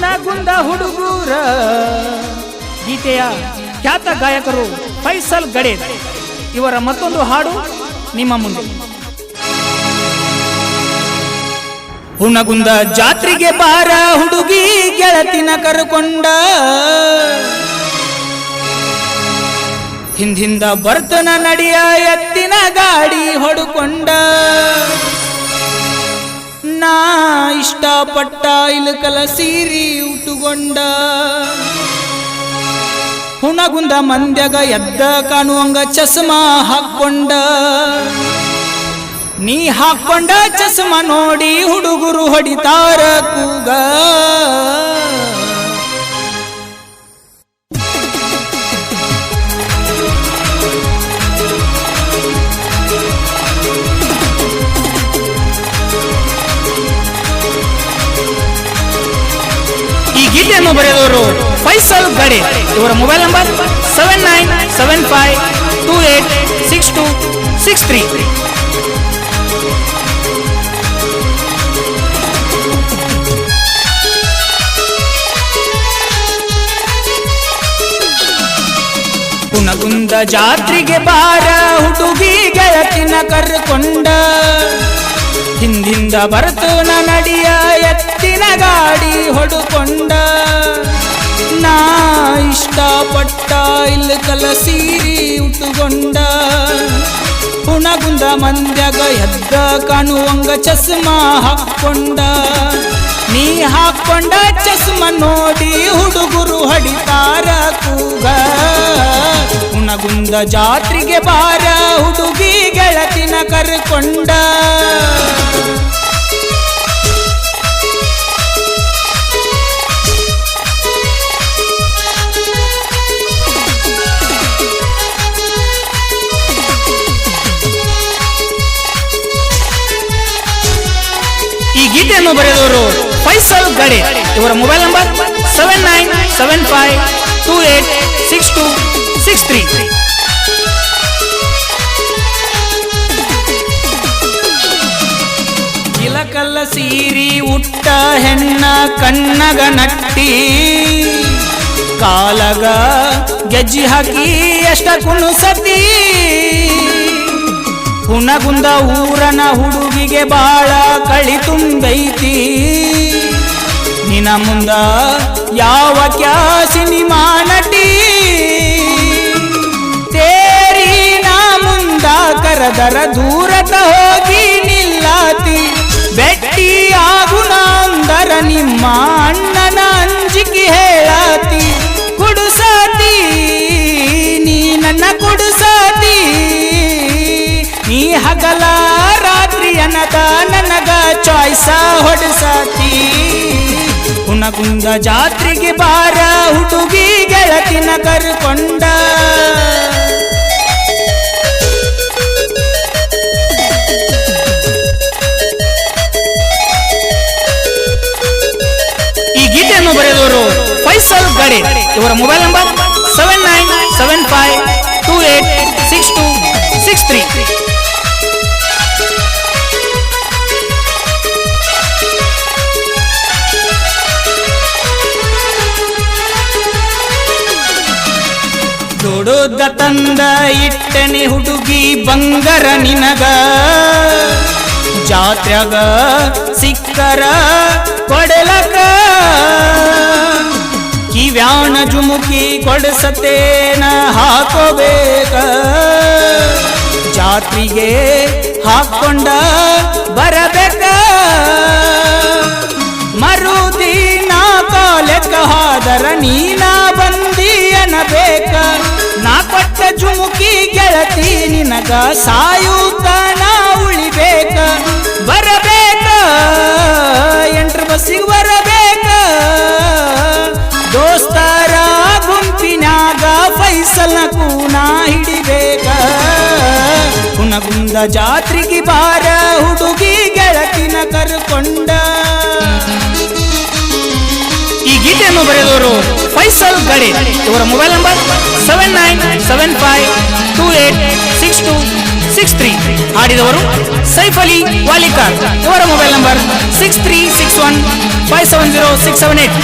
ಹುನಗುಂದ ಹುಡುಗೂರ. ಗೀತೆಯ ಖ್ಯಾತ ಗಾಯಕರು ಫೈಸಲ್ ಗಡೆ ಇವರ ಮತ್ತೊಂದು ಹಾಡು ನಿಮ್ಮ ಮುಂದೆ. ಹುಣಗುಂದ ಜಾತ್ರೆಗೆ ಬಾರ ಹುಡುಗಿ ಗೆಳತಿನ ಕರುಕೊಂಡ. ಹಿಂದಿಂದ ಬರ್ತನ ನಡಿಯ ಎತ್ತಿನ ಗಾಡಿ ಹೊಡುಕೊಂಡ. ನಾ ಇಷ್ಟಪಟ್ಟ ಇಲಕಲ ಸೀರಿ ಉಟ್ಟುಕೊಂಡ. ಹುಣಗುಂದ ಮಂದ್ಯಗ ಎದ್ದ ಕಾಣುವಂಗ ಚಸ್ಮಾ ಹಾಕ್ಕೊಂಡ. ನೀ ಹಾಕೊಂಡ ಚಸ್ಮಾ ನೋಡಿ ಹುಡುಗರು ಹೊಡಿತಾರ ಕೂಗ. ಗೀತೆಯನ್ನು ಬರೆದವರು ಫೈಸಲ್ ಗಡೆ. ಇವರ mobile number seven nine seven five two eight six two six three Kunagunda ಜಾತ್ರೆಗೆ ಬಾರ ಹುಡುಗಿ ಗೆಳತಿನ ಕರ್ಕೊಂಡ. ಹಿಂದಿಂದ ಬರತು ನಡಿಯ ಎತ್ತಿನ ಗಾಡಿ ಹೊಡುಕೊಂಡ. ನಾ ಇಷ್ಟಪಟ್ಟ ಇಲ್ಲಿ ಕಲ ಸೀರಿ ಉಟ್ಟುಕೊಂಡ. ಹುಣಗುಂದ ಮಂದ್ಯಾಗ ಎದ್ದ ಕಾಣುವಂಗ ಚಸ್ಮಾ ಹಾಕೊಂಡ ನೀ ಹಾಕೊಂಡ ಚಸ್ಮ ನೋಡಿ ಹುಡುಗರು ಹಡಿತಾರ ಕೂಗ. ಹುಣಗುಂದ ಜಾತ್ರೆಗೆ ಬಾರ ಹುಡುಗಿ ಗೆಳತಿನ ಕರ್ಕೊಂಡ. ಈ ಗೀತೆಯನ್ನು ಬರೆದವರು ಫೈಸಲ್ ಗಡೆ. ಇವರ mobile number seven nine seven five two eight six two six three. ಇಲಕಲ್ಲ ಸೀರಿ ಉಟ್ಟ ಹೆಣ್ಣ ಕಣ್ಣಗ ನಟ್ಟಿ. ಕಾಲಗ ಗೆಜ್ಜಿ ಹಾಕಿ ಎಷ್ಟ ಕುಣಸತಿ. ಹುಣಗುಂದ ಊರನ ಹುಡುಗಿಗೆ ಬಾಳ ಕಳಿ ತುಂಬೈತಿ. ನಿನ ಮುಂದ ಯಾವ ಕ್ಯಾ ಸಿನಿಮಾ ನಟಿ ತೇರಿ ನಾ ಮುಂದ ಕರದರ ದೂರದ ಹೋಗಿ ನಿಲ್ಲಾತಿ. ಬೆಟ್ಟಿ ಆಗು ಅಂದರ ನಿಮ್ಮ ಅಣ್ಣನ ಅಂಜಿಕೆ ಹೇಳಾತಿ. ಕುಡುಸಾತಿ ನೀ ನನ್ನ ಕುಡುಸಾತಿ ನೀ ಹಗಲ ಅನ್ನದ ನನಗ ಚಾಯ್ಸ ಹೊಡಸಾತಿ ಹುಣಗುಂದ ಜಾತ್ರೆಗೆ ಬಾರ, ಹುಡುಗಿ ಗೆಳತಿನ ಕರ್ಕೊಂಡ. ಈ ಗೀತೆಯನ್ನು ಬರೆದವರು ಫೈಸಲ್ ಗಡೆ. ಇವರ mobile number seven nine seven five two eight six ದುಡುದ ತಂದ ಇಟ್ಟನೆ ಹುಡುಗಿ ಬಂಗರ ನಿನಗ. ಜಾತ್ರ್ಯಾಗ ಸಿಕ್ಕರ ಕೊಡಲಕ. ಕಿವ್ಯಾಣ ಜುಮುಕಿ ಕೊಡಸತೇನ ಹಾಕೋಬೇಕ. ಜಾತ್ರೆಗೆ ಹಾಕೊಂಡ ಬರಬೇಕ. ಮರುದಿನ ಕಾಲೆಕ್ಕ ಹಾದರ ನೀನ ಬಂದಿ ಅನಬೇಕ ನಾ ಕೆಳತಿ ಗೆಳತಿ, ನಿನಗ ಸಾಯುತ ನಾ ಉಳಿಬೇಕ. ಬರಬೇಕ, ಎಂಟ್ರ ಬಸ್ಸಿಗೆ ಬರಬೇಕ. ದೋಸ್ತರ ಗುಂಪಿನಾಗ ಫೈಸಲ ಕೂನ ಹಿಡಿಬೇಕ. ಹುನಗುಂದ ಜಾತ್ರೆಗೆ ಬಾರ ಹುಡುಗಿ ಗೆಳತಿನ ಕರ್ಕೊಂಡ. ಗೀತೆಯನ್ನು ಬರೆದವರು ಫೈಸಲ್ ಗಡಿ. ಇವರ mobile number seven nine seven five two eight six two six three. ಹಾಡಿದವರು Saif Ali Walikar. ಇವರ mobile number six three six one five seven zero six seven eight.